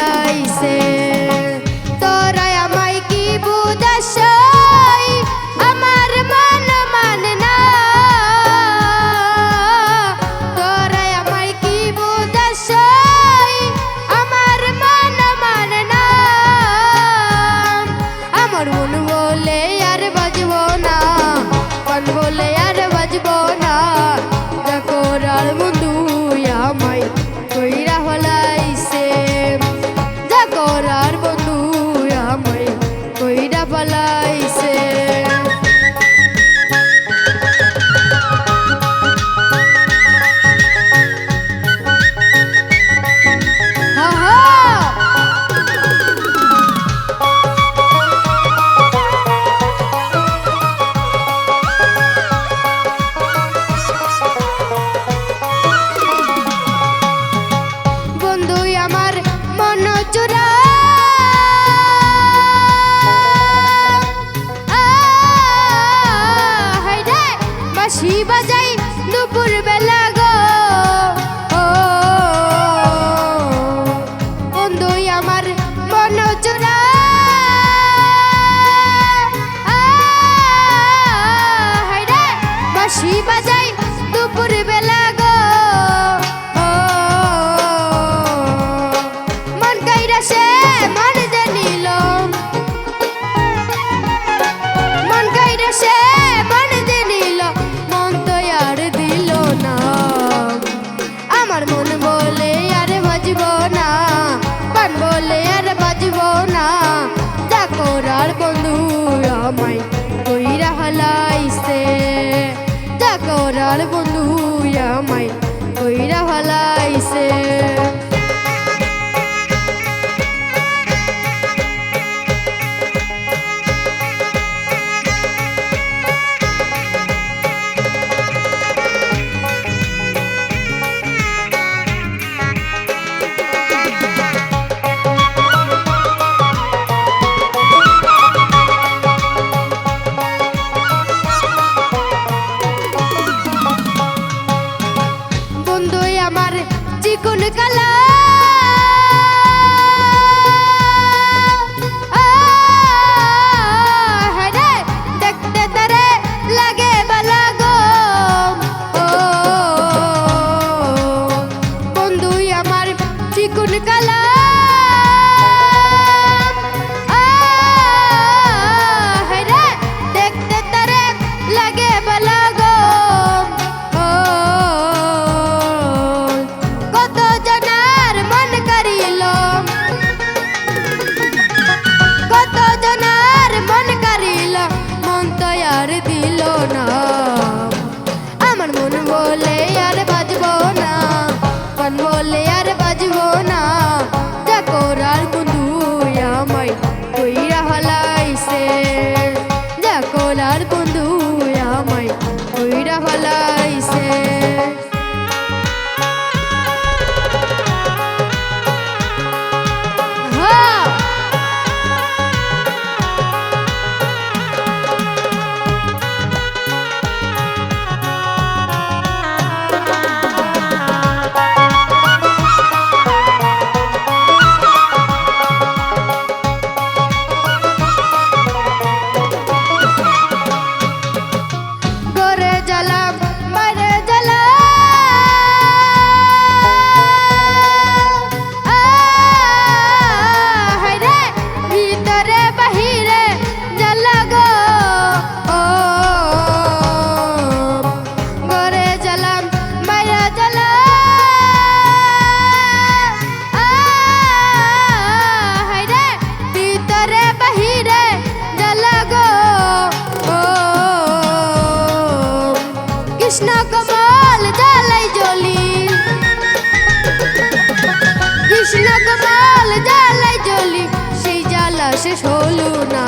I said. আর বন্ধু আমায় কইরা ভালাইছে। con calor. কৃষ্ণ কপাল জ্বালাই জ্বলি সেই জ্বালা শেষ হলো না।